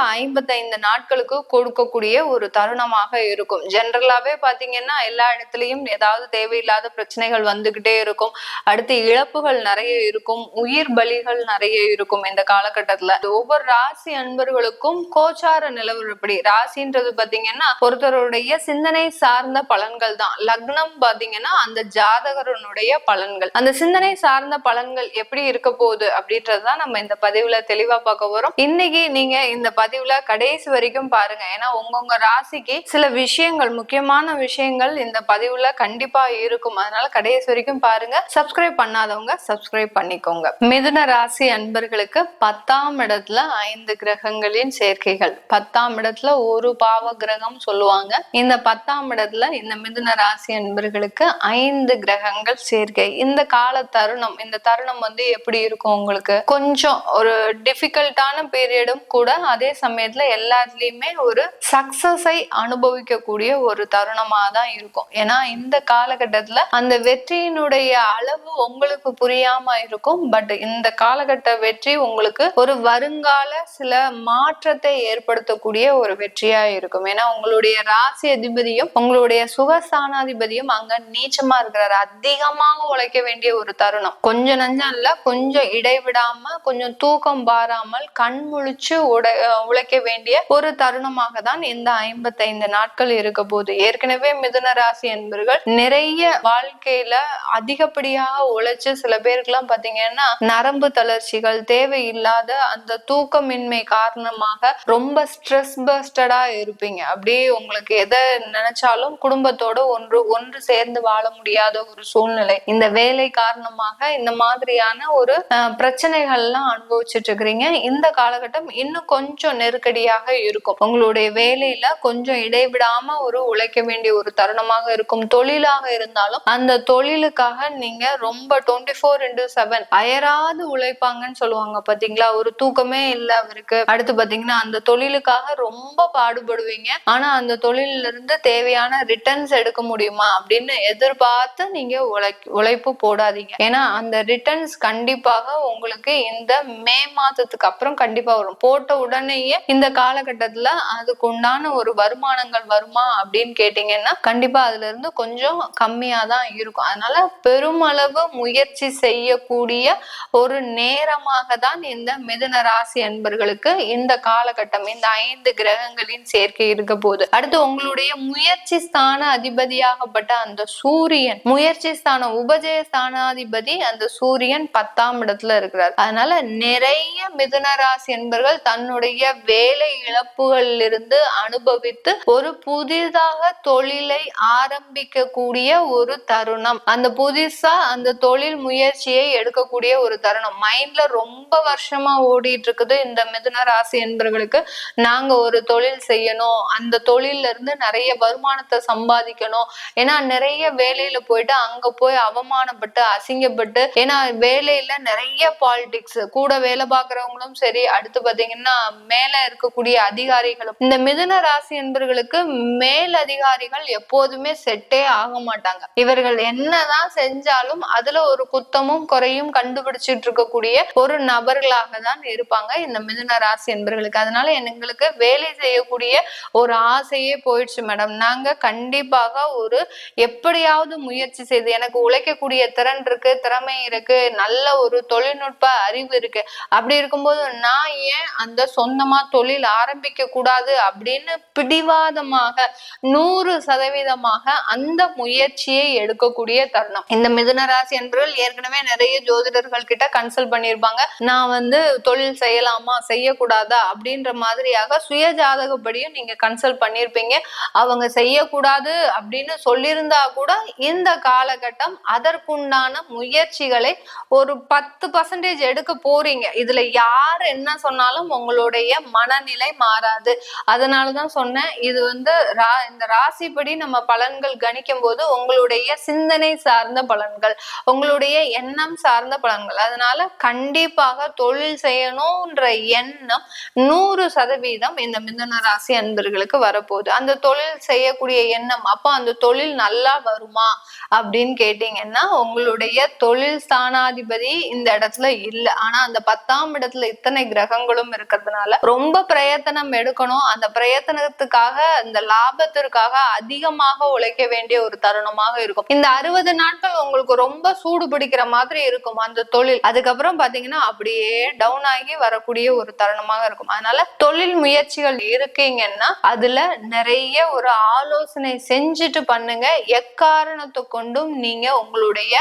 ஐம்பத்தைந்து நாட்களுக்கு கொடுக்கக்கூடிய ஒரு தருணமாக இருக்கும். ஜென்ரலாவே பாத்தீங்கன்னா எல்லா இடத்துலயும் ஏதாவது தேவையில்லாத பிரச்சனைகள் வந்துகிட்டே இருக்கும். அடுத்து இழப்புகள் நிறைய இருக்கும். உயிர் பலிகள் நிறைய இருக்கும் இந்த காலகட்டத்துல. ஒவ்வொரு ராசி அன்பர்களுக்கும் கோச்சார நிலவரப்படி ராசின்றது பாத்தீங்கன்னா ஒருத்தருடைய சிந்தனை சார்ந்த பலன்கள் தான். லக்னம் பாத்தீங்கன்னா அந்த ஜாதகரனுடைய பலன்கள். அந்த சிந்தனை சார்ந்த பலன்கள் எப்படி இருக்க போகுது அப்படின்றதுதான் நம்ம இந்த பதிவுல தெளிவா பார்க்க போறோம். இன்னைக்கு நீங்க இந்த பதிவுல கடைசி வரைக்கும் பாருங்க. ஏன்னா உங்கவுங்க ராசிக்கு சில விஷயங்கள் முக்கியமான விஷயங்கள் இந்த பதிவுல கண்டிப்பா இருக்கும். அதனால கடைசி வரைக்கும் பாருங்க. சப்ஸ்கிரைப் பண்ணாதவங்க சப்ஸ்கிரைப் பண்ணிக்கோங்க. மிதுன ராசி அன்பர்களுக்கு பத்தாம் இடத்துல ஐந்து கிரகங்களின் சேர்க்கைகள். பத்தாம் இடத்துல ஒரு பாவ கிரகம் சொல்லுவாங்க. இந்த பத்தாம் இடத்துல இந்த மிதுன ராசி அன்பர்களுக்கு ஐந்து கிரகங்கள் சேர்க்கை. இந்த கால தருணம் இந்த தருணம் வந்து எப்படி இருக்கும் உங்களுக்கு? கொஞ்சம் ஒரு டிஃபிகல்ட்டான பீரியடும் கூட அதே சமயத்துல எல்லாத்துலயுமே ஒரு சக்சஸை அனுபவிக்கக்கூடிய ஒரு தருணமா தான் இருக்கும். ஏன்னா இந்த காலகட்டத்துல அந்த வெற்றியினுடைய அளவு உங்களுக்கு புரியாம இருக்கும். பட் இந்த காலகட்ட வெற்றி உங்களுக்கு ஒரு வருங்கால சில மாற்றத்தை ஏற்படுத்தக்கூடிய ஒரு வெற்றியா இருக்கும். ஏன்னா உங்களுடைய ராசி அதிபதியும் உங்களுடைய சுகஸ்தானாதிபதியும் அங்க நீச்சமா இருக்கிறாரு. அதிகமாக உழைக்க வேண்டிய ஒரு தருணம். கொஞ்சம் நஞ்சம் இல்ல கொஞ்சம் இடைவிடாம கொஞ்சம் தூக்கம் பாராமல் கண் முழிச்சு உடை உழைக்க வேண்டிய ஒரு தருணமாக தான் இந்த ஐம்பத்தைந்து நாட்கள் இருக்க போது ஏற்கனவே மிதுன ராசி என்பர்கள் நிறைய வாழ்க்கையில அதிகப்படியாக உழைச்சு சில பேருக்குலாம் பாத்தீங்கன்னா நரம்பு தளர்ச்சிகள் தேவையில்லாத அந்த தூக்கமின்மை காரணமாக ரொம்ப ஸ்ட்ரெஸ் பஸ்டடா இருப்பீங்க. அப்படியே உங்களுக்கு எதை நினைச்சாலும் குடும்பத்தோட ஒன்று ஒன்று சேர்ந்து வாழ முடியாத ஒரு சூழ்நிலை. இந்த வேலை காரணமாக இந்த மாதிரியான ஒரு அஹ், பிரச்சனைகள்லாம் அனுபவிச்சுட்டு இருக்கிறீங்க. இந்த காலகட்டம் இன்னும் கொஞ்சம் நெருக்கடியாக இருக்கும். உங்களுடைய வேலையில கொஞ்சம் இடைவிடாம ஒரு உழைக்க வேண்டிய ஒரு தருணமாக இருக்கும். தொழிலாக இருந்தாலும் அந்த தொழிலுக்காக நீங்க ரொம்ப டுவெண்ட்டி ஃபோர் இன்டூ செவன் அயராது உழைப்பாங்கன்னு சொல்லுவாங்க பாத்தீங்களா? ஒரு தூக்கமே இல்ல அவருக்கு. அடுத்து பாத்தீங்கன்னா அந்த தொழிலுக்காக ரொம்ப பாடுபடுவீங்க. ஆனா அந்த தொழில இருந்து தேவையான ரிட்டர்ன்ஸ் எடுக்க முடியுமா? அப்படின்னு எதிர்பார்த்து நீங்க உழை உழைப்பு போடாதீங்க. ஏன்னா அந்த ரிட்டர்ன்ஸ் கண்டிப்பாக உங்களுக்கு இந்த மே மாதத்துக்கு அப்புறம் கண்டிப்பா வரும். போட்ட உடனே செய்ய இந்த காலகட்டத்துல அதுக்கு உண்டான ஒரு வருமானங்கள் வருமா அப்படின்னு கேட்டீங்கன்னா கண்டிப்பா அதுல இருந்து கொஞ்சம் கம்மியா தான் இருக்கும். அதனால பெருமளவு முயற்சி செய்யக்கூடிய ஒரு நேரமாக தான் இந்த மிதுன ராசி அன்பர்களுக்கு இந்த காலகட்டம் இந்த ஐந்து கிரகங்களின் சேர்க்கை இருக்க போகுது. அடுத்து உங்களுடைய முயற்சி ஸ்தான அதிபதியாகப்பட்ட அந்த சூரியன் முயற்சி ஸ்தான உபஜய ஸ்தானாதிபதி அந்த சூரியன் பத்தாம் இடத்துல இருக்கிறார். அதனால நிறைய மிதுன ராசி என்பர்கள் தன்னுடைய வேலை இழப்புகளிலிருந்து அனுபவித்து ஒரு புதிதாக தொழிலை ஆரம்பிக்கக்கூடிய ஒரு தருணம். அந்த புதுசா அந்த தொழில் முயற்சியை எடுக்கக்கூடிய ஒரு தருணம். மைண்ட்ல ரொம்ப வருஷமா ஓடிட்டு இருக்குது இந்த மிதுன ராசி என்பவர்களுக்கு நாங்க ஒரு தொழில் செய்யணும். அந்த தொழில்ல இருந்து நிறைய வருமானத்தை சம்பாதிக்கணும். ஏன்னா நிறைய வேலையில போயிட்டு அங்க போய் அவமானப்பட்டு அசிங்கப்பட்டு ஏன்னா வேலையில நிறைய பாலிடிக்ஸ் கூட வேலை பாக்குறவங்களும் சரி அடுத்து பாத்தீங்கன்னா மேல இருக்கக்கூடிய அதிகாரிகளும் இந்த மிதுன ராசி என்பர்களுக்கு மேல் அதிகாரிகள் எப்போதுமே செட்டே ஆக மாட்டாங்க. இவர்கள் என்னதான் செஞ்சாலும் அதுல ஒரு குத்தமும் குறையும் கண்டுபிடிச்சிட்டு இருக்கக்கூடிய ஒரு நபர்களாக தான் இருப்பாங்க இந்த மிதுன ராசி என்பர்களுக்கு. அதனால எங்களுக்கு வேலை செய்யக்கூடிய ஒரு ஆசையே போயிடுச்சு மேடம். நாங்க கண்டிப்பாக ஒரு எப்படியாவது முயற்சி செய்து எனக்கு உழைக்கக்கூடிய திறன் இருக்கு திறமை இருக்கு நல்ல ஒரு தொழில்நுட்ப அறிவு இருக்கு. அப்படி இருக்கும்போது நான் ஏன் அந்த சொந்த சொந்தமா தொழில் ஆரம்பிக்க கூடாது அப்படின்னு பிடிவாதமாக நூறு சதவீதமாக அந்த முயற்சியை எடுக்கக்கூடிய தருணம். இந்த மிதுன ராசி என்பவர்கள் ஏற்கனவே நிறைய ஜோதிடர்கள் கிட்ட கன்சல்ட் பண்ணியிருப்பாங்க. நான் வந்து தொழில் செய்யலாமா செய்யக்கூடாதா அப்படின்ற மாதிரியாக சுய ஜாதகப்படியும் நீங்க கன்சல்ட் பண்ணியிருப்பீங்க. அவங்க செய்யக்கூடாது அப்படின்னு சொல்லியிருந்தா கூட இந்த காலகட்டம் அதற்குண்டான முயற்சிகளை ஒரு பத்து பர்சன்டேஜ் எடுக்க போறீங்க. இதுல யார் என்ன சொன்னாலும் உங்களுடைய மனநிலை மாறாது. அதனாலதான் சொன்னேன் இது வந்து ரா இந்த ராசிப்படி நம்ம பலன்கள் கணிக்கும் போது உங்களுடைய சிந்தனை சார்ந்த பலன்கள் உங்களுடைய எண்ணம் சார்ந்த பலன்கள். அதனால கண்டிப்பாக தொழில் செய்யணும்ன்ற எண்ணம் நூறு சதவீதம் இந்த மிதன ராசி அன்பர்களுக்கு வரப்போகுது. அந்த தொழில் செய்யக்கூடிய எண்ணம் அப்போ அந்த தொழில் நல்லா வருமா? அப்படின்னு கேட்டீங்கன்னா உங்களுடைய தொழில் ஸ்தானாதிபதி இந்த இடத்துல இல்லை. ஆனா அந்த பத்தாம் இடத்துல இத்தனை கிரகங்களும் இருக்கிறதுனால ரொம்ப பிரயத்தனம் எடுக்கணும். அந்த பிரயத்தனத்துக்காக இந்த லாபத்திற்காக அதிகமாக உழைக்க வேண்டிய ஒரு தருணமாக இருக்கும். இந்த அறுபது நாட்கள் உங்களுக்கு ரொம்ப சூடு பிடிக்கிற மாதிரி இருக்கும் அந்த தொழில். அதுக்கப்புறம் பாத்தீங்கன்னா அப்படியே டவுன் ஆகி வரக்கூடிய ஒரு தருணமாக இருக்கும். அதனால தொழில் முயற்சிகள் இருக்கீங்கன்னா அதுல நிறைய ஒரு ஆலோசனை செஞ்சுட்டு பண்ணுங்க. எக்காரணத்தை கொண்டும் நீங்க உங்களுடைய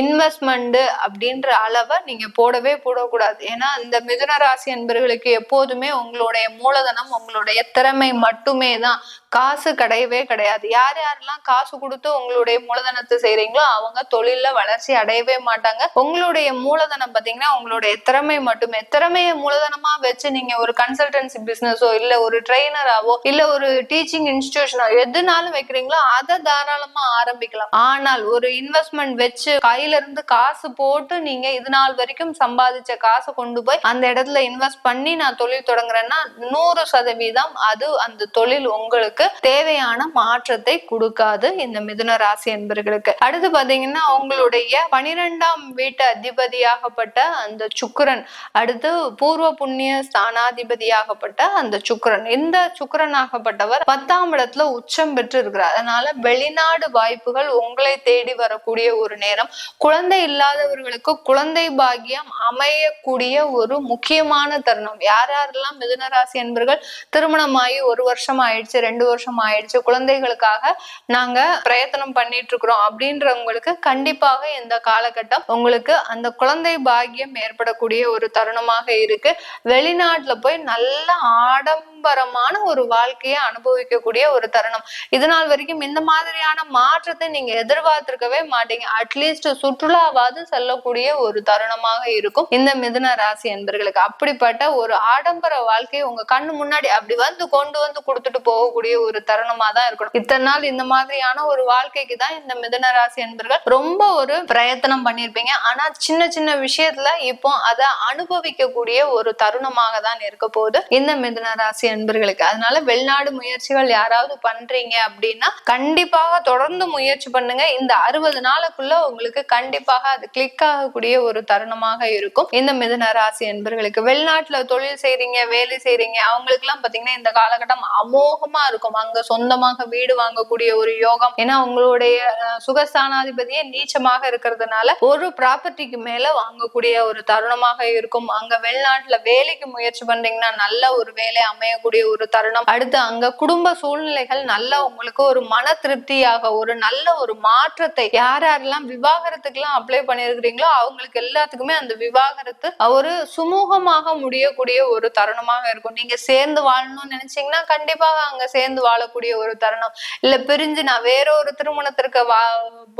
இன்வெஸ்ட்மெண்ட் அப்படின்ற அளவை நீங்க போடவே போடக்கூடாது. ஏன்னா இந்த மிதுன ராசி என்பர்களுக்கு எப்போதுமே உங்களுடைய மூலதனம் உங்களுடைய திறமை மட்டுமே தான் காசு கிடையவே கிடையாது. யார் யாரெல்லாம் காசு கொடுத்து உங்களுடைய மூலதனத்தை செய்யறீங்களோ அவங்க தொழில வளர்ச்சி அடையவே மாட்டாங்க. உங்களுடைய மூலதனம் பாத்தீங்கன்னா உங்களுடைய திறமை மட்டுமே. திறமையை மூலதனமா வச்சு நீங்க ஒரு கன்சல்டன்சி பிசினஸோ இல்ல ஒரு ட்ரெயினராவோ இல்ல ஒரு டீச்சிங் இன்ஸ்டிடியூஷனோ எதுனாலும் வைக்கிறீங்களோ அதை தாராளமா ஆரம்பிக்கலாம். ஆனால் ஒரு இன்வெஸ்ட்மெண்ட் வச்சு கையில இருந்து காசு போட்டு நீங்க இது நாள் வரைக்கும் சம்பாதிச்ச காசை கொண்டு போய் அந்த இடத்துல இன்வெஸ்ட் பண்ணி நான் தொழில் தொடங்குறேன்னா நூறு சதவீதம் அது அந்த தொழில் உங்களுக்கு தேவையான மாற்றத்தை கொடுக்காது இந்த மிதுன ராசி என்பர்களுக்கு. அடுத்து பாத்தீங்கன்னா அவங்களுடைய பனிரெண்டாம் வீட்டு அதிபதியாகப்பட்ட அந்த சுக்கரன் அடுத்து பூர்வ புண்ணிய ஸ்தானாதிபதியாகப்பட்ட அந்த சுக்கரன். இந்த சுக்கரன் ஆகப்பட்டவர் பத்தாம் இடத்துல உச்சம் பெற்று இருக்கிறார் அதனால வெளிநாடு வாய்ப்புகள் உங்களை தேடி வரக்கூடிய ஒரு நேரம். குழந்தை இல்லாதவர்களுக்கு குழந்தை பாக்கியம் அமையக்கூடிய ஒரு முக்கியமான தருணம். யார் யாரெல்லாம் மிதுனராசி என்பர்கள் திருமணமாகி ஒரு வருஷம் ஆயிடுச்சு ரெண்டு வருஷம் ஆயிடுச்சு குழந்தைகளுக்காக நாங்க பிரயத்தனம் பண்ணிட்டு இருக்கிறோம் அப்படின்றவங்களுக்கு கண்டிப்பாக இந்த காலகட்டம் உங்களுக்கு அந்த குழந்தை பாக்கியம் ஏற்படக்கூடிய ஒரு தருணமாக இருக்கு. வெளிநாட்டுல போய் நல்ல ஆடம்பரமான ஒரு வாழ்க்கையை அனுபவிக்கக்கூடிய ஒரு தருணம். இது நாள் வரைக்கும் இந்த மாதிரியான மாற்றத்தை நீங்க எதிர்பார்த்திருக்கவே மாட்டீங்க. அட்லீஸ்ட் சுற்றுலாவாது செல்லக்கூடிய ஒரு தருணமாக இருக்கும் இந்த மிதுன ராசி என்பர்களுக்கு அப்படிப்பட்ட ஒரு ஆடம்பர வாழ்க்கையை உங்க கண்ணு முன்னாடி அப்படி வந்து கொண்டு வந்து கொடுத்துட்டு போகக்கூடிய ஒரு தருணமா தான் இருக்கணும். இத்தனை நாள் இந்த மாதிரியான ஒரு வாழ்க்கைக்கு தான் இந்த மிதன ராசி என்பர்கள் ரொம்ப ஒரு பிரயத்தனம் பண்ணிருப்பீங்க ஆனா சின்ன சின்ன விஷயத்துல இப்போ அதை அனுபவிக்கக்கூடிய ஒரு தருணமாக தான் இருக்க போகுது இந்த மிதன ராசி என்பர்களுக்கு. அதனால வெளிநாடு முயற்சிகள் யாராவது பண்றீங்க அப்படின்னா கண்டிப்பாக தொடர்ந்து முயற்சி பண்ணுங்க. இந்த அறுபது நாளுக்குள்ள உங்களுக்கு கண்டிப்பாக அது கிளிக் ஆகக்கூடிய ஒரு தருணமாக இருக்கும் இந்த மிதன ராசி என்பர்களுக்கு. வெளிநாட்டுல தொழில் செய்றீங்க வேலை செய்றீங்க அவங்களுக்கு எல்லாம் பாத்தீங்கன்னா இந்த காலகட்டம் அமோகமா இருக்கும். அங்க சொந்தமாக வீடு வாங்கக்கூடிய ஒரு யோகம். ஏன்னா உங்களுடைய சுகஸ்தானாதிபதியே நீச்சமாக இருக்கிறதுனால ஒரு ப்ராப்பர்ட்டிக்கு மேல வாங்கக்கூடிய ஒரு தருணமாக இருக்கும். அங்க வெளிநாட்டுல வேலைக்கு முயற்சி பண்றீங்கன்னா நல்ல ஒரு வேலை அமையக்கூடிய ஒரு தருணம். அடுத்து அங்க குடும்ப சூழ்நிலைகள் நல்ல உங்களுக்கு ஒரு மன திருப்தியாக ஒரு நல்ல ஒரு மாற்றத்தை யார் யாரெல்லாம் விவாகரத்துக்கு எல்லாம் அப்ளை பண்ணிருக்கிறீங்களோ அவங்களுக்கு எல்லாத்துக்குமே அந்த விவாகரத்து ஒரு சுமூகமாக முடியக்கூடிய ஒரு தருணமாக இருக்கும். நீங்க சேர்ந்து வாழணும்னு நினைச்சீங்கன்னா கண்டிப்பாக அங்க சேர்ந்து வாழக்கூடிய ஒரு தருணம். இல்ல பிரிஞ்சு நான் வேற ஒரு திருமணத்திற்கு வா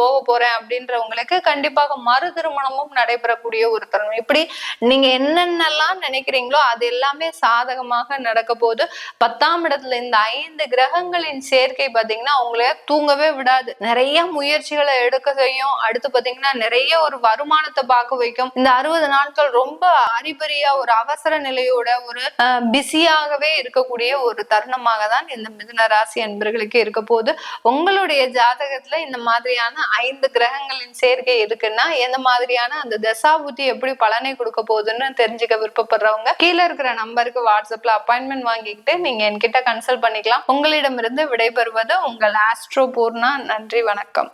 போக போறேன் அப்படின்றவங்களுக்கு கண்டிப்பாக மறு திருமணமும் நடைபெறக்கூடிய ஒரு தருணம். இப்படி நீங்க என்னென்னலாம் நினைக்கிறீங்களோ அது எல்லாமே சாதகமாக நடக்க போது பத்தாம் இடத்துல இந்த ஐந்து கிரகங்களின் சேர்க்கை பாத்தீங்கன்னா அவங்கள தூங்கவே விடாது. நிறைய முயற்சிகளை எடுக்க செய்யும். அடுத்து பாத்தீங்கன்னா நிறைய ஒரு வருமானத்தை பார்க்க வைக்கும். இந்த அறுபது நாட்கள் ரொம்ப அறிபறியா ஒரு அவசர நிலையோட ஒரு பிஸியாகவே இருக்கக்கூடிய ஒரு தருணமாக தான் இந்த மிதுன ராசி அன்பர்களுக்கு இருக்க போது உங்களுடைய ஜாதகத்துல இந்த மாதிரியான ஐந்து கிரகங்களின் சேர்க்கை இருக்குன்னா எந்த மாதிரியான அந்த தசாபுத்தி எப்படி பலனை கொடுக்க போகுதுன்னு தெரிஞ்சுக்க விருப்பப்படுறவங்க கீழே இருக்கிற நம்பருக்கு வாட்ஸ்அப்ல அப்பாயின்மெண்ட் வாங்கிக்கிட்டு நீங்க என்கிட்ட கன்சல்ட் பண்ணிக்கலாம். உங்களிடமிருந்து விடைபெறுவது உங்கள் ஆஸ்ட்ரோ பூர்ணா. நன்றி வணக்கம்.